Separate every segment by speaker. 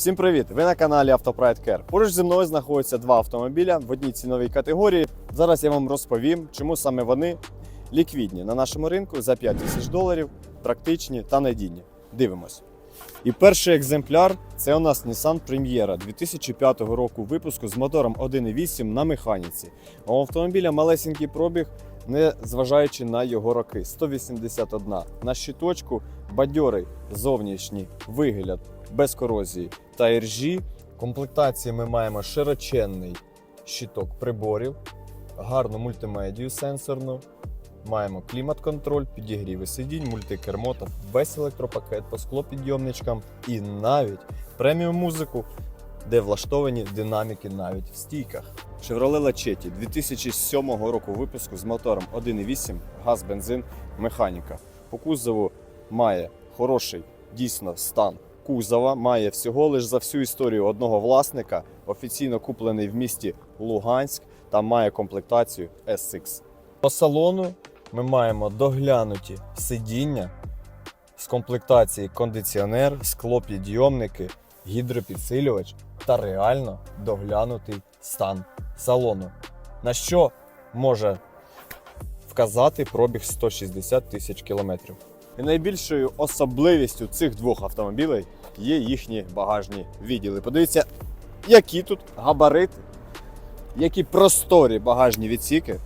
Speaker 1: Всім привіт! Ви на каналі Автопрайд Care. Поруч зі мною знаходяться два автомобіля в одній ціновій категорії. Зараз я вам розповім, чому саме вони ліквідні на нашому ринку за 5 тисяч доларів, практичні та надійні. Дивимось. І перший екземпляр це у нас Nissan Premiera 2005 року випуску з мотором 1.8 на механіці. У автомобіля малесенький пробіг, не зважаючи на його роки. 181 на щиточку, бадьорий зовнішній вигляд без корозії та іржі. Комплектації ми маємо широченний щиток приборів, гарну мультимедію сенсорну. Маємо клімат-контроль, підігріви сидінь, мультикермо та весь електропакет по склопідйомничкам і навіть преміум музику, де влаштовані динаміки навіть в стійках. Chevrolet Lachetti 2007 року випуску з мотором 1.8 газ, бензин, механіка. По кузову має хороший дійсно стан кузова, має всього лиш за всю історію одного власника, офіційно куплений в місті Луганськ та має комплектацію SX. По салону ми маємо доглянуті сидіння з комплектації кондиціонер, склопідйомники, гідропідсилювач та реально доглянутий стан салону. На що може вказати пробіг 160 тисяч кілометрів. І найбільшою особливістю цих двох автомобілей є їхні багажні відділи. Подивіться, які тут габарити, які просторі багажні відсіки.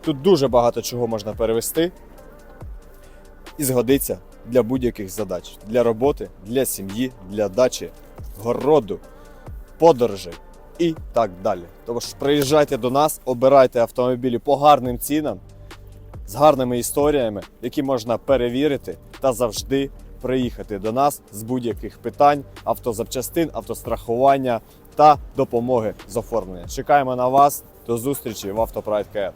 Speaker 1: Тут дуже багато чого можна перевести і згодиться для будь-яких задач: для роботи, для сім'ї, для дачі, городу, подорожей і так далі. Тож приїжджайте до нас, обирайте автомобілі по гарним цінам, з гарними історіями, які можна перевірити та завжди приїхати до нас з будь-яких питань, автозапчастин, автострахування та допомоги з оформлення. Чекаємо на вас. До зустрічі в КР.